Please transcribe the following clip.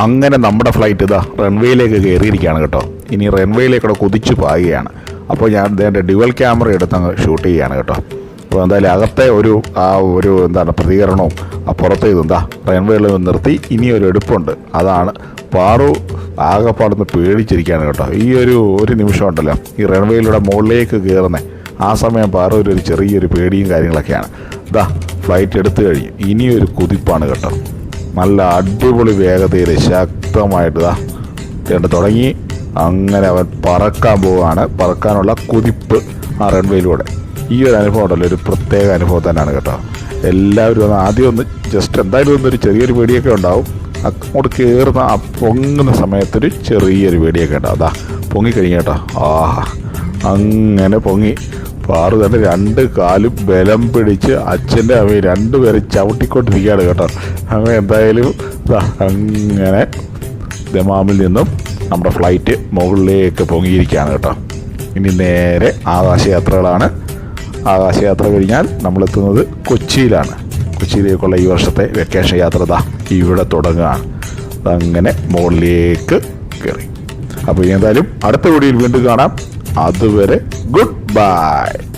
അങ്ങനെ നമ്മുടെ ഫ്ലൈറ്റ് ഇതാ റൺവേയിലേക്ക് കയറിയിരിക്കുകയാണ് കേട്ടോ. ഇനി റൺവേയിലേക്കൂടെ കുതിച്ചു പായുകയാണ്. അപ്പോൾ ഞാൻ ഇതിന്റെ ഡ്യുവൽ ക്യാമറ എടുത്ത് അങ്ങ് ഷൂട്ട് ചെയ്യുകയാണ് കേട്ടോ. അപ്പോൾ എന്തായാലും അകത്തെ ഒരു ആ ഒരു എന്താണ് പ്രതികരണവും ആ പുറത്തെ ഇതും എന്താ റൺവേയിൽ നിർത്തി ഇനി ഒരു എടുപ്പുണ്ട്. അതാണ് പാറു ആകെപ്പാടുന്ന് പേടിച്ചിരിക്കുകയാണ് കേട്ടോ. ഈ ഒരു ഒരു നിമിഷം ഉണ്ടല്ലോ. ഈ റൺവേയിലൂടെ മുകളിലേക്ക് കയറുന്നത് ആ സമയം പാറു ഒരു ചെറിയൊരു പേടിയും കാര്യങ്ങളൊക്കെയാണ്. ഇതാ ഫ്ലൈറ്റ് എടുത്തു കഴിഞ്ഞു. ഇനിയൊരു കുതിപ്പാണ് കേട്ടോ. നല്ല അടിപൊളി വേഗതയിൽ ശക്തമായിട്ട് ഇതാ രണ്ട് തുടങ്ങി. അങ്ങനെ അവൻ പറക്കാൻ പോവുകയാണ്. പറക്കാനുള്ള കുതിപ്പ് ആ റൺവേയിലൂടെ ഈ ഒരു അനുഭവം ഉണ്ടല്ലോ ഒരു പ്രത്യേക അനുഭവം തന്നെയാണ് കേട്ടോ. എല്ലാവരും ഒന്ന് ആദ്യം ഒന്ന് ജസ്റ്റ് എന്തായാലും ഒന്നൊരു ചെറിയൊരു പേടിയൊക്കെ ഉണ്ടാവും. അങ്ങോട്ട് കയറുന്ന ആ പൊങ്ങുന്ന സമയത്തൊരു ചെറിയൊരു പേടിയൊക്കെ ഉണ്ടാവും. അതാ പൊങ്ങിക്കഴിഞ്ഞ കേട്ടോ. ആഹാ അങ്ങനെ പൊങ്ങി. പാറു തന്നെ രണ്ട് കാലും ബലം പിടിച്ച് അച്ഛന്റെ അമ്മ രണ്ടുപേരും ചവിട്ടിക്കൊണ്ടിരിക്കുകയാണ് കേട്ടോ. അമ്മ എന്തായാലും അങ്ങനെ ദമാമിൽ നിന്നും നമ്മുടെ ഫ്ലൈറ്റ് മുകളിലേക്ക് പൊങ്ങിയിരിക്കുകയാണ് കേട്ടോ. ഇനി നേരെ ആകാശയാത്രകളാണ്. ആകാശയാത്ര കഴിഞ്ഞാൽ നമ്മളെത്തുന്നത് കൊച്ചിയിലാണ്. കൊച്ചിയിലേക്കുള്ള ഈ വർഷത്തെ വെക്കേഷൻ യാത്ര ദാ ഇവിടെ തുടങ്ങുകയാണ്. അതങ്ങനെ മുകളിലേക്ക് കയറി അപ്പോൾ ഇനി എന്തായാലും അടുത്ത വീഡിയോയിൽ വീണ്ടും കാണാം. അതുവരെ ഗുഡ് ബൈ.